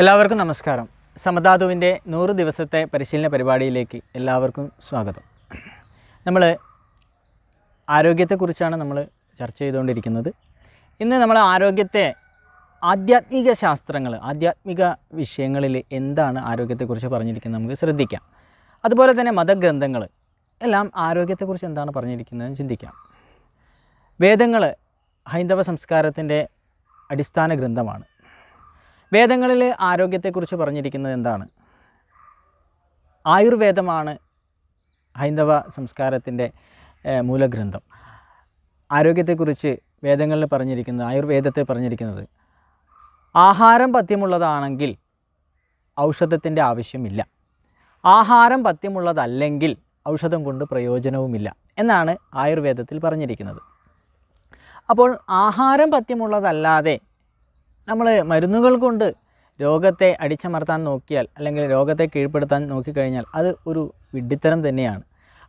എല്ലാവർക്കും നമസ്കാരം. സമധാതുവിന്റെ നൂറ് ദിവസത്തെ പരിശീലന പരിപാടിയിലേക്ക് എല്ലാവർക്കും സ്വാഗതം. നമ്മൾ ആരോഗ്യത്തെക്കുറിച്ചാണ് നമ്മൾ ചർച്ച ചെയ്തുകൊണ്ടിരിക്കുന്നത്. ഇന്ന് നമ്മൾ ആരോഗ്യത്തെ ആധ്യാത്മിക ശാസ്ത്രങ്ങൾ ആധ്യാത്മിക വിഷയങ്ങളിൽ എന്താണ് ആരോഗ്യത്തെക്കുറിച്ച് പറഞ്ഞിരിക്കുന്നത് നമുക്ക് ശ്രദ്ധിക്കാം. അതുപോലെ തന്നെ മതഗ്രന്ഥങ്ങൾ എല്ലാം ആരോഗ്യത്തെക്കുറിച്ച് എന്താണ് പറഞ്ഞിരിക്കുന്നതെന്ന് ചിന്തിക്കാം. വേദങ്ങൾ ഹൈന്ദവ സംസ്കാരത്തിന്റെ അടിസ്ഥാന ഗ്രന്ഥമാണ്. വേദങ്ങളിൽ ആരോഗ്യത്തെക്കുറിച്ച് പറഞ്ഞിരിക്കുന്നത് എന്താണ്? ആയുർവേദമാണ് ഹൈന്ദവ സംസ്കാരത്തിന്റെ മൂലഗ്രന്ഥം. ആരോഗ്യത്തെക്കുറിച്ച് വേദങ്ങളിൽ പറഞ്ഞിരിക്കുന്നത് ആയുർവേദത്തെ പറഞ്ഞിരിക്കുന്നത് ആഹാരം പഥ്യമുള്ളതാണെങ്കിൽ ഔഷധത്തിന്റെ ആവശ്യമില്ല. ആഹാരം പഥ്യമുള്ളതല്ലെങ്കിൽ ഔഷധം കൊണ്ട് പ്രയോജനവുമില്ല എന്നാണ് ആയുർവേദത്തിൽ പറഞ്ഞിരിക്കുന്നത്. അപ്പോൾ ആഹാരം പഥ്യമുള്ളതല്ലാതെ നമ്മൾ മരുന്നുകൾ കൊണ്ട് രോഗത്തെ അടിച്ചമർത്താൻ നോക്കിയാൽ അല്ലെങ്കിൽ രോഗത്തെ കീഴ്പ്പെടുത്താൻ നോക്കിക്കഴിഞ്ഞാൽ അത് ഒരു വിഡ്ഢിത്തരം തന്നെയാണ്.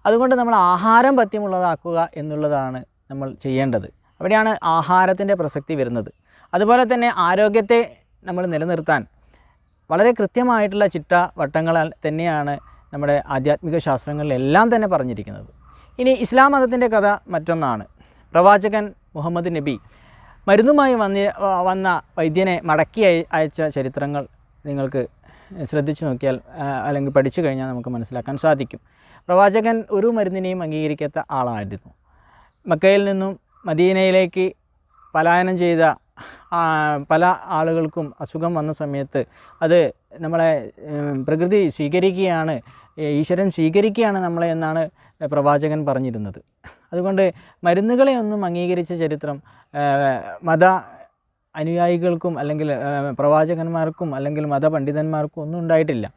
അതുകൊണ്ട് നമ്മൾ ആഹാരം പത്യമുള്ളതാക്കുക എന്നുള്ളതാണ് നമ്മൾ ചെയ്യേണ്ടത്. അവിടെയാണ് ആഹാരത്തിന്റെ പ്രസക്തി വരുന്നത്. അതുപോലെ തന്നെ ആരോഗ്യത്തെ നമ്മൾ നിലനിർത്താൻ വളരെ കൃത്യമായിട്ടുള്ള ചിട്ട വട്ടങ്ങളാൽ തന്നെയാണ് നമ്മുടെ ആധ്യാത്മിക ശാസ്ത്രങ്ങളിലെല്ലാം തന്നെ പറഞ്ഞിരിക്കുന്നത്. ഇനി ഇസ്ലാം മതത്തിന്റെ കഥ മറ്റൊന്നാണ്. പ്രവാചകൻ മുഹമ്മദ് നബി മരുന്നുമായി വന്നി വന്ന വൈദ്യനെ മടക്കി അയച്ച ചരിത്രങ്ങൾ നിങ്ങൾക്ക് ശ്രദ്ധിച്ചു നോക്കിയാൽ അല്ലെങ്കിൽ പഠിച്ചു കഴിഞ്ഞാൽ നമുക്ക് മനസ്സിലാക്കാൻ സാധിക്കും. പ്രവാചകൻ ഒരു മരുന്നിനെയും അംഗീകരിക്കാത്ത ആളായിരുന്നു. മക്കയിൽ നിന്നും മദീനയിലേക്ക് പലായനം ചെയ്ത പല ആളുകൾക്കും അസുഖം വന്ന സമയത്ത് അത് നമ്മളെ പ്രകൃതി സ്വീകരിക്കുകയാണ് ഈശ്വരൻ സ്വീകരിക്കുകയാണ് നമ്മളെ എന്നാണ് പ്രവാചകൻ പറഞ്ഞിരുന്നത്. അതുകൊണ്ട് മരുന്നുകളെ ഒന്നും അംഗീകരിച്ച ചരിത്രം മത അനുയായികൾക്കും അല്ലെങ്കിൽ പ്രവാചകന്മാർക്കും അല്ലെങ്കിൽ മതപണ്ഡിതന്മാർക്കും ഒന്നും ഉണ്ടായിട്ടില്ല.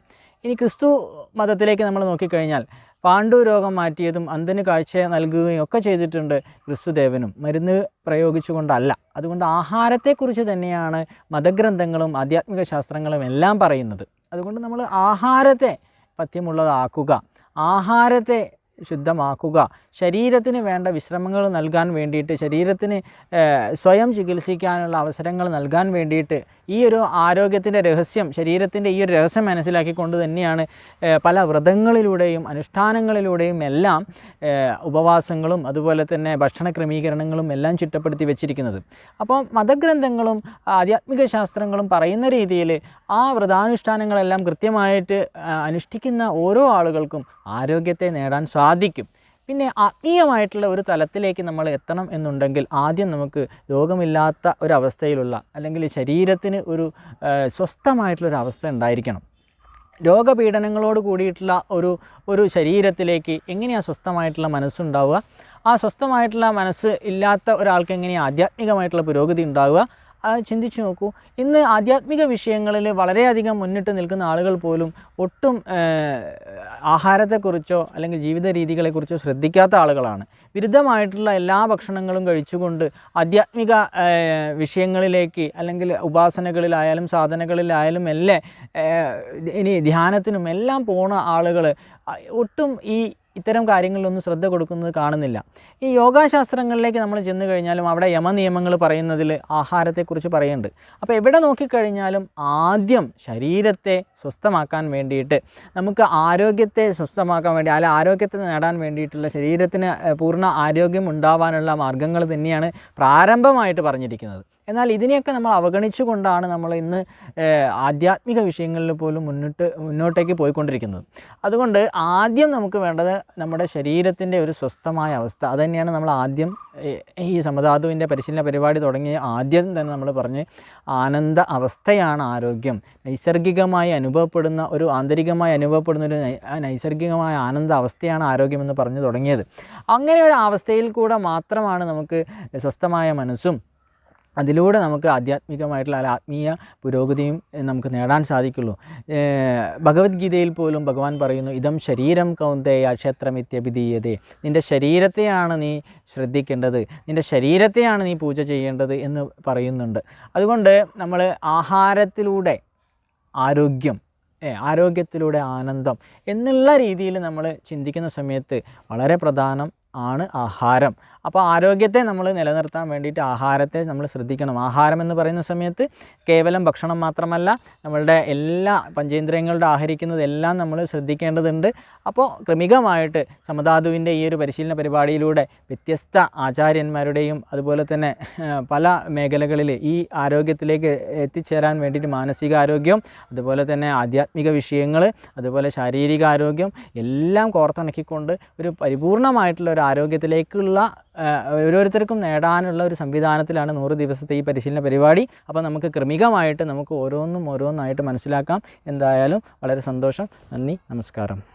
ഇനി ക്രിസ്തു മതത്തിലേക്ക് നമ്മൾ നോക്കിക്കഴിഞ്ഞാൽ പാണ്ഡു രോഗം മാറ്റിയതും അന്ധന് കാഴ്ച നൽകുകയും ഒക്കെ ചെയ്തിട്ടുണ്ട് ക്രിസ്തുദേവനും. മരുന്ന് പ്രയോഗിച്ചുകൊണ്ടല്ല. അതുകൊണ്ട് ആഹാരത്തെക്കുറിച്ച് തന്നെയാണ് മതഗ്രന്ഥങ്ങളും ആധ്യാത്മിക ശാസ്ത്രങ്ങളും എല്ലാം പറയുന്നത്. അതുകൊണ്ട് നമ്മൾ ആഹാരത്തെ പഥ്യമുള്ളതാക്കുക. ആഹാരത്തെ ശുദ്ധമാക്കുക. ശരീരത്തിന് വേണ്ട വിശ്രമങ്ങൾ നൽകാൻ വേണ്ടിയിട്ട് ശരീരത്തിന് സ്വയം ചികിത്സിക്കാനുള്ള അവസരങ്ങൾ നൽകാൻ വേണ്ടിയിട്ട് ഈ ഒരു ആരോഗ്യത്തിന്റെ രഹസ്യം ശരീരത്തിന്റെ ഈ ഒരു രഹസ്യം മനസ്സിലാക്കിക്കൊണ്ട് തന്നെയാണ് പല വ്രതങ്ങളിലൂടെയും അനുഷ്ഠാനങ്ങളിലൂടെയും എല്ലാം ഉപവാസങ്ങളും അതുപോലെ തന്നെ ഭക്ഷണ ക്രമീകരണങ്ങളും എല്ലാം ചിട്ടപ്പെടുത്തി വെച്ചിരിക്കുന്നത്. അപ്പോൾ മതഗ്രന്ഥങ്ങളും ആധ്യാത്മിക ശാസ്ത്രങ്ങളും പറയുന്ന രീതിയിൽ ആ വ്രതാനുഷ്ഠാനങ്ങളെല്ലാം കൃത്യമായിട്ട് അനുഷ്ഠിക്കുന്ന ഓരോ ആളുകൾക്കും ആരോഗ്യത്തെ നേടാൻ സാധിക്കും പിന്നെ ആത്മീയമായിട്ടുള്ള ഒരു തലത്തിലേക്ക് നമ്മൾ എത്തണം എന്നുണ്ടെങ്കിൽ ആദ്യം നമുക്ക് രോഗമില്ലാത്ത ഒരവസ്ഥയിലുള്ള അല്ലെങ്കിൽ ശരീരത്തിന് ഒരു സ്വസ്ഥമായിട്ടുള്ളൊരു അവസ്ഥ ഉണ്ടായിരിക്കണം. രോഗപീഡനങ്ങളോട് കൂടിയിട്ടുള്ള ഒരു ഒരു ശരീരത്തിലേക്ക് എങ്ങനെയാണ് സ്വസ്ഥമായിട്ടുള്ള മനസ്സുണ്ടാവുക? ആ സ്വസ്ഥമായിട്ടുള്ള മനസ്സ് ഇല്ലാത്ത ഒരാൾക്ക് എങ്ങനെയാണ് ആധ്യാത്മികമായിട്ടുള്ള പുരോഗതി ഉണ്ടാവുക? ചിന്തിച്ചു നോക്കൂ. ഇന്ന് ആധ്യാത്മിക വിഷയങ്ങളിൽ വളരെയധികം മുന്നിട്ട് നിൽക്കുന്ന ആളുകൾ പോലും ഒട്ടും ആഹാരത്തെക്കുറിച്ചോ അല്ലെങ്കിൽ ജീവിത രീതികളെക്കുറിച്ചോ ശ്രദ്ധിക്കാത്ത ആളുകളാണ്. വിരുദ്ധമായിട്ടുള്ള എല്ലാ ഭക്ഷണങ്ങളും കഴിച്ചുകൊണ്ട് ആധ്യാത്മിക വിഷയങ്ങളിലേക്ക് അല്ലെങ്കിൽ ഉപാസനകളിലായാലും സാധനകളിലായാലും എല്ലാം ഇനി ധ്യാനത്തിനും എല്ലാം പോണ ആളുകൾ ഒട്ടും ഈ ഇത്തരം കാര്യങ്ങളിലൊന്നും ശ്രദ്ധ കൊടുക്കുന്നത് കാണുന്നില്ല. ഈ യോഗാശാസ്ത്രങ്ങളിലേക്ക് നമ്മൾ ചെന്ന് കഴിഞ്ഞാലും അവിടെ യമനിയമങ്ങൾ പറയുന്നതിൽ ആഹാരത്തെക്കുറിച്ച് പറയുന്നുണ്ട്. അപ്പോൾ എവിടെ നോക്കിക്കഴിഞ്ഞാലും ആദ്യം ശരീരത്തെ സ്വസ്ഥമാക്കാൻ വേണ്ടിയിട്ട് നമുക്ക് ആരോഗ്യത്തെ സ്വസ്ഥമാക്കാൻ വേണ്ടി അല്ല ആരോഗ്യത്തെ നേടാൻ വേണ്ടിയിട്ടുള്ള ശരീരത്തിന് പൂർണ ആരോഗ്യം ഉണ്ടാവാനുള്ള മാർഗങ്ങൾ തന്നെയാണ് പ്രാരംഭമായിട്ട് പറഞ്ഞിരിക്കുന്നത്. എന്നാൽ ഇതിനെയൊക്കെ നമ്മൾ അവഗണിച്ചുകൊണ്ടാണ് നമ്മൾ ഇന്ന് ആധ്യാത്മിക വിഷയങ്ങളിൽ പോലും മുന്നിട്ട് മുന്നോട്ടേക്ക് പോയിക്കൊണ്ടിരിക്കുന്നത്. അതുകൊണ്ട് ആദ്യം നമുക്ക് വേണ്ടത് നമ്മുടെ ശരീരത്തിന്റെ ഒരു സ്വസ്ഥമായ അവസ്ഥ. അതുതന്നെയാണ് നമ്മൾ ആദ്യം ഈ സമധാതുവിന്റെ പരിശീലന പരിപാടി തുടങ്ങിയ ആദ്യം തന്നെ നമ്മൾ പറഞ്ഞ് ആനന്ദ അവസ്ഥയാണ് ആരോഗ്യം. നൈസർഗികമായി അനുഭവപ്പെടുന്ന ഒരു ആന്തരികമായി അനുഭവപ്പെടുന്ന ഒരു നൈസർഗികമായ ആനന്ദ അവസ്ഥയാണ് ആരോഗ്യമെന്ന് പറഞ്ഞു തുടങ്ങിയത്. അങ്ങനെ ഒരു അവസ്ഥയിൽ കൂടെ മാത്രമാണ് നമുക്ക് സ്വസ്ഥമായ മനസ്സും അതിലൂടെ നമുക്ക് ആധ്യാത്മികമായിട്ടുള്ള ആത്മീയ പുരോഗതിയും നമുക്ക് നേടാൻ സാധിക്കുള്ളൂ. ഭഗവത്ഗീതയിൽ പോലും ഭഗവാൻ പറയുന്നു ഇതം ശരീരം കൗന്ദേയ ക്ഷേത്രമിത്യഭിധീയതേ. നിന്റെ ശരീരത്തെയാണ് നീ ശ്രദ്ധിക്കേണ്ടത്. നിന്റെ ശരീരത്തെയാണ് നീ പൂജ ചെയ്യേണ്ടത് എന്ന് പറയുന്നുണ്ട്. അതുകൊണ്ട് നമ്മൾ ആഹാരത്തിലൂടെ ആരോഗ്യം ആരോഗ്യത്തിലൂടെ ആനന്ദം എന്നുള്ള രീതിയിൽ നമ്മൾ ചിന്തിക്കുന്ന സമയത്ത് വളരെ പ്രധാനം ആണ് ആഹാരം. അപ്പോൾ ആരോഗ്യത്തെ നമ്മൾ നിലനിർത്താൻ വേണ്ടിയിട്ട് ആഹാരത്തെ നമ്മൾ ശ്രദ്ധിക്കണം. ആഹാരം എന്ന് പറയുന്ന സമയത്ത് കേവലം ഭക്ഷണം മാത്രമല്ല നമ്മളുടെ എല്ലാ പഞ്ചേന്ദ്രിയങ്ങളുടെ ആഹരിക്കുന്നതെല്ലാം നമ്മൾ ശ്രദ്ധിക്കേണ്ടതുണ്ട്. അപ്പോൾ ക്രമികമായിട്ട് സമതാതുവിന്റെ ഈ ഒരു പരിശീലന പരിപാടിയിലൂടെ വ്യത്യസ്ത ആചാര്യന്മാരുടെയും അതുപോലെ തന്നെ പല മേഖലകളിൽ ഈ ആരോഗ്യത്തിലേക്ക് എത്തിച്ചേരാൻ വേണ്ടിയിട്ട് മാനസികാരോഗ്യം അതുപോലെ തന്നെ ആധ്യാത്മിക വിഷയങ്ങൾ അതുപോലെ ശാരീരിക ആരോഗ്യം എല്ലാം കോർത്തിണക്കിക്കൊണ്ട് ഒരു പരിപൂർണമായിട്ടുള്ള ഒരു ആരോഗ്യത്തിലേക്കുള്ള ഓരോരുത്തർക്കും നേടാനുള്ള ഒരു സംവിധാനത്തിലാണ് നൂറ് ദിവസത്തെ ഈ പരിശീലന പരിപാടി. അപ്പോൾ നമുക്ക് ക്രമികമായിട്ട് നമുക്ക് ഓരോന്നും ഓരോന്നായിട്ട് മനസ്സിലാക്കാം. എന്തായാലും വളരെ സന്തോഷം. നന്ദി നമസ്കാരം.